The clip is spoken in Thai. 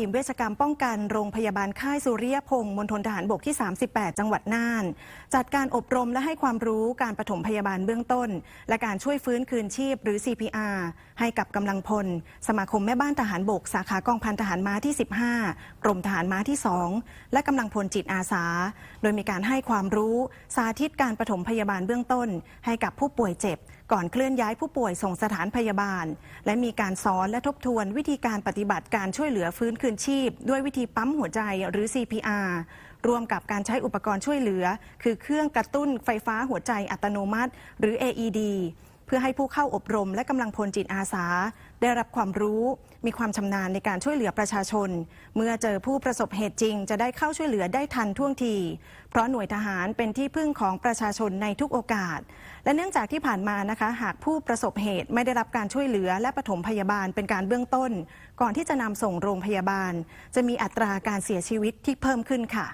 ทีมเวชกรรมป้องกันโรงพยาบาลค่ายสุริยพงศ์มณฑลทหารบกที่ 38 จังหวัดน่าน จัดการอบรมและให้ความรู้การปฐมพยาบาลเบื้องต้น และการช่วยฟื้นคืนชีพหรือ CPR ให้กับกำลังพล สมาคมแม่บ้านทหารบก สาขากองพันทหารม้าที่ 15 กรมทหารม้าที่ 2 และกำลังพลจิตอาสา โดยมีการให้ความรู้ สาธิตการปฐมพยาบาลเบื้องต้น ให้กับผู้ป่วยเจ็บ ก่อนเคลื่อนย้ายผู้ป่วยส่งสถานพยาบาล และมีการสอนและทบทวนวิธีการปฏิบัติการช่วยเหลือฟื้นคืนชีพ ด้วยวิธีปั๊มหัวใจหรือ CPR รวมกับการใช้อุปกรณ์ช่วยเหลือ คือเครื่องกระตุ้นไฟฟ้าหัวใจอัตโนมัติ หรือ AED เพื่อให้ผู้เข้าอบรมและกำลังพลจิตอาสา ได้รับความรู้ มีความชำนาญในการช่วยเหลือประชาชน เมื่อเจอผู้ประสบเหตุจริง จะได้เข้าช่วยเหลือได้ทันท่วงที เพราะหน่วยทหารเป็นที่พึ่งของประชาชนในทุกโอกาส และเนื่องจากที่ผ่านมานะคะ หากผู้ประสบเหตุไม่ได้รับการช่วยเหลือและปฐมพยาบาลเป็นการเบื้องต้น ก่อนที่จะนำส่งโรงพยาบาล จะมีอัตราการเสียชีวิตที่เพิ่มขึ้นค่ะ